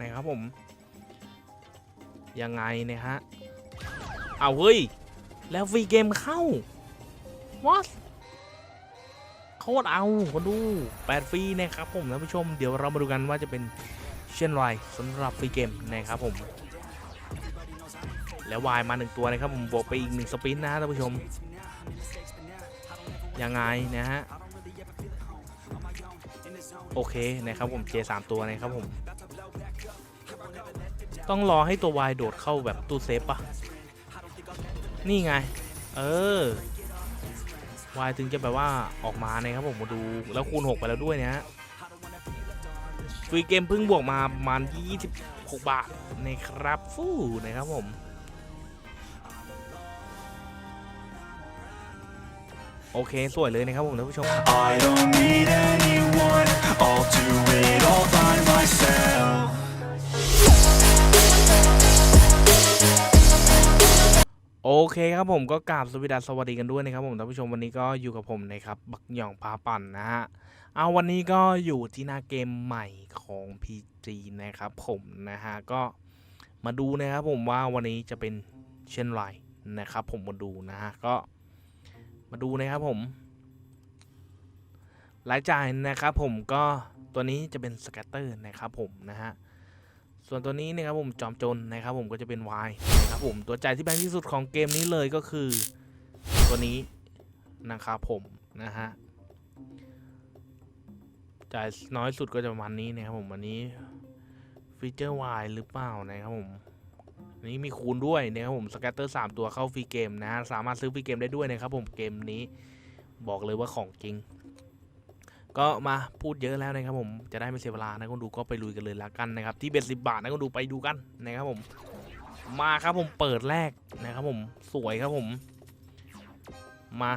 นะครับผม ยังไงนะฮะ เอาเฮ้ย แล้วฟรีเกมเข้า what โคตรเอาคนดูแปดฟรีนะครับผมท่านผู้ชม เดี๋ยวเรามาดูกันว่าจะเป็นเช่นไรสำหรับฟรีเกมนะครับผม แล้ววายมาหนึ่งตัวนะครับผมบวกไปอีกหนึ่งสปินนะท่านผู้ชม ยังไงนะฮะ โอเคนะครับผมเจสามตัวนะครับผม ต้องรอให้ตัววายโดดเข้าแบบตู้เซฟปะนี่ไง เออวายถึงจะแบบว่าออกมานะครับผมมาดูแล้วคูณ 6 ไปแล้วด้วยเนะฮะฟรีเกมเพิ่งบวกมาประมาณ26 บาทนะครับฟู่นะครับผม โอเค สวยเลยนะครับผมท่านผู้ชม I don't need anyone, I'll do it all by myself. โอเคครับผมก็กราบสวสดัสสวัสดีกันด้วยนะครับผมท่านผู้ชมวันนี้ก็อยู่กับผมนะครับบักหย่องพาปั่นนะฮะเอาวันนี้ก็อยู่ที่หน้าเกมใหม่ของ PG นะครับผมนะฮะก็มาดูนะครับผมว่าวันนี้จะเป็นเช่นไรนะครับผมมาดูนะฮะก็ มาดูนะครับผมรายจ่ายนะครับผมก็ตัวนี้จะเป็นสแกตเตอร์นะครับผมนะฮะส่วนตัวนี้นะครับผมจอมจนนะครับผมก็จะเป็น Y นะครับผมตัวจ่ายที่แพงที่สุดของเกมนี้เลยก็คือตัวนี้นะครับผมนะฮะจ่ายน้อยสุดก็จะประมาณนี้นะครับผมอันนี้ฟีเจอร์ Y หรือเปล่านะครับผม นี้มีคูณด้วยนะครับผมสแกตเตอร์3ตัวเข้าฟรีเกมนะฮะสามารถซื้อฟรีเกมได้ด้วยนะครับผมเกมนี้บอกเลยว่าของจริง ก็มาพูดเยอะแล้วนะครับผมจะได้ไม่เสียเวลานะคนดูก็ไปลุยกันเลยละกันนะครับที่เบ็ดสิบาทนะคนดูไปดูกันนะครับผมมาครับผมเปิดแรกนะครับผมสวยครับผมมา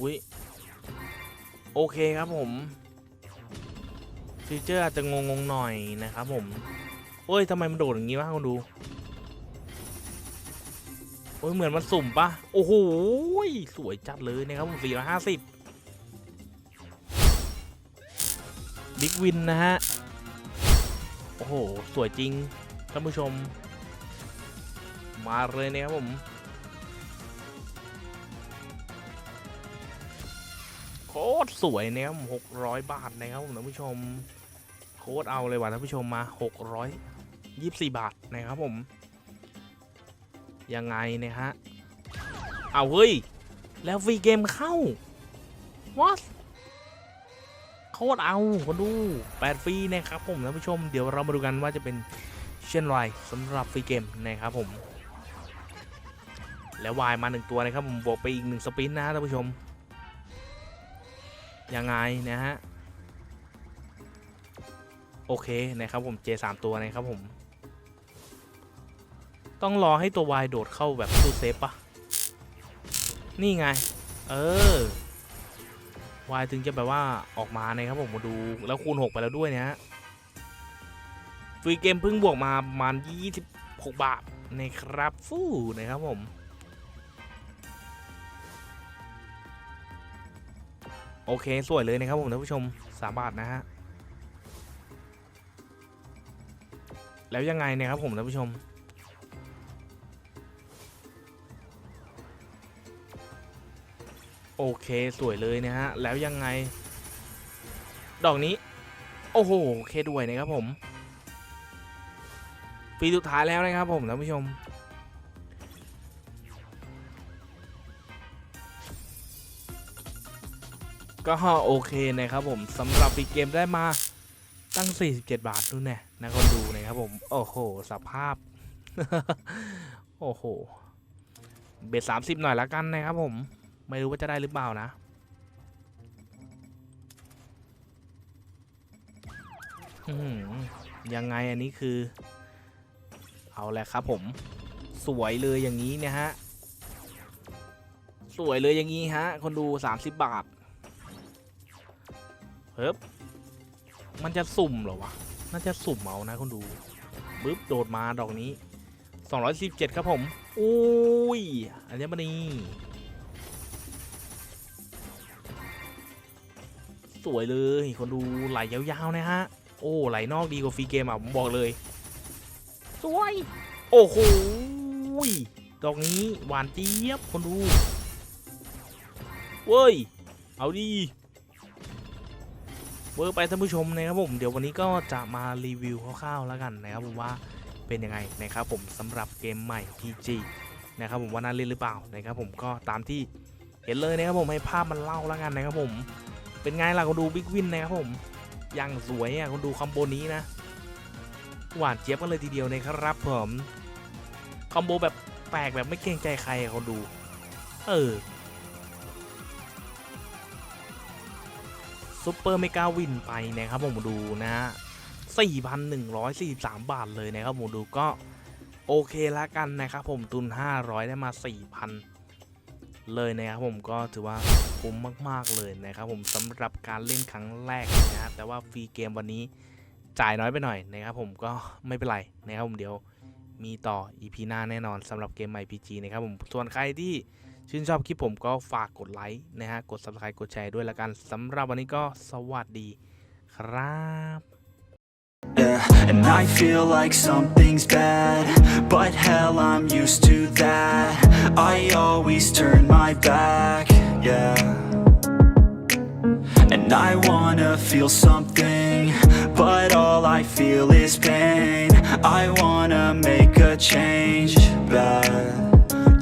อุ้ยโอเคครับผม ฟีเจอร์อาจจะงงๆหน่อยนะครับผม โอ้ยทำไมมันโดดอย่างงี้วะคนดู โอ้ยเหมือนมันสุ่มปะโอ้โหสวยจัดเลยนะครับผม450บิ๊กวินนะฮะ โอ้โห สวยจริงท่านผู้ชม มาเลยนะครับผม คตรสวยนะครับหกร้อยบาทนะครับผมท่านผู้ชม โคตรเอาเลยว่ะท่านผู้ชมมาหกร้อยยี่สิบสี่บาทนะครับผม ยังไงนี่ยฮะ เอาเฮ้ย แล้วฟรีเกมเข้า what โคตรเอาคนดูแปดฟรีนะครับผมท่านผู้ชม เดี๋ยวเรามาดูกันว่าจะเป็นเช่นไรสำหรับฟรีเกมนะครับผม แล้ววายมาหนึ่งตัวนะครับผมบวกไปอีกหนึ่งสปินนะท่านผู้ชม ยังไงนะฮะ โอเคนะครับผมเจสามตัวนะครับผม ต้องรอให้ตัววายโดดเข้าแบบตู้เซฟปะนี่ไง เออวายถึงจะแบบว่าออกมานะครับผมมาดูแล้วคูณ 6 ไปแล้วด้วยเนี่ยฮะฟรีเกมเพิ่งบวกมาประมาณ26 บาทนะครับฟู่นะครับผม โอเค สวยเลยนะครับผมท่านผู้ชม3บาทนะฮะ แล้วยังไงนะครับผมท่านผู้ชม โอเคสวยเลยนะฮะ แล้วยังไง ดอกนี้ โอ้โหโอเคด้วยนะครับผม ปีสุดท้ายแล้วนะครับผมท่านผู้ชม ก็โอเคนะครับผมสำหรับปีเกมได้มาตั้ง 47 บาทนู่นแน่นะคนดูนะครับผม โอ้โห สภาพ โอ้โห เบ็ดสามสิบหน่อยละกันนะครับผม ไม่รู้ว่าจะได้หรือเปล่านะ ยังไงอันนี้คือ เอาแหละครับผม สวยเลยอย่างนี้นี่ยฮะ สวยเลยอย่างนี้ฮะ คนดู 30 บาท เฮ้ยมันจะสุ่มเหรอวะ น่าจะสุ่มเอานะคนดูปึ๊บโดดมาดอกนี้ 217 ครับผม อุ้ย อัญมณีสวยเลยคนดูไหลยาวๆนะฮะ โอ้ไหลนอกดีกว่าฟรีเกมอะผมบอกเลย สวย โอ้โหดอกนี้หวานเจี๊ยบคนดู เว้ย เอาดี เวอร์ไปท่านผู้ชมนะครับผมเดี๋ยววันนี้ก็จะมารีวิวคร่าวๆแล้วกันนะครับผมว่าเป็นยังไงนะครับผมสำหรับเกมใหม่ PG นะครับผมว่าน่าเล่นหรือเปล่านะครับผมก็ตามที่เห็นเลยนะครับผมให้ภาพมันเล่าแล้วกันนะครับผมเป็นไงล่ะคนดูบิ๊กวินนะครับผมยังสวยอะคนดูคอมโบนี้นะ หวานเจี๊ยบกันเลยทีเดียวนะครับผมคอมโบแบบแปลกแบบไม่เกรงใจใครคนดู เออ ซุปเปอร์เมกาวินไปนะครับผมดูนะฮะ4,143 บาทเลยนะครับผมดูก็โอเคละกันนะครับผมทุน 500 ได้มา 4,000 เลยนะครับผมก็ถือว่าคุ้มมาก ๆ เลยนะครับผมสำหรับการเล่นครั้งแรกนะฮะแต่ว่าฟรีเกมวันนี้จ่ายน้อยไปหน่อยนะครับผมก็ไม่เป็นไรนะครับผมเดี๋ยวมีต่อ EP หน้าแน่นอนสำหรับเกมใหม่ PG นะครับผมส่วนใครที่ ชื่นชอบคลิปผมก็ฝากกดไลค์นะฮะ กด Subscribe กดแชร์ด้วยละกันสำหรับวันนี้ก็สวัสดีครับ Yeah, and I feel like something's bad But hell, I'm used to that I always turn my back, yeah And I wanna feel something But all I feel is pain I wanna make a change, bad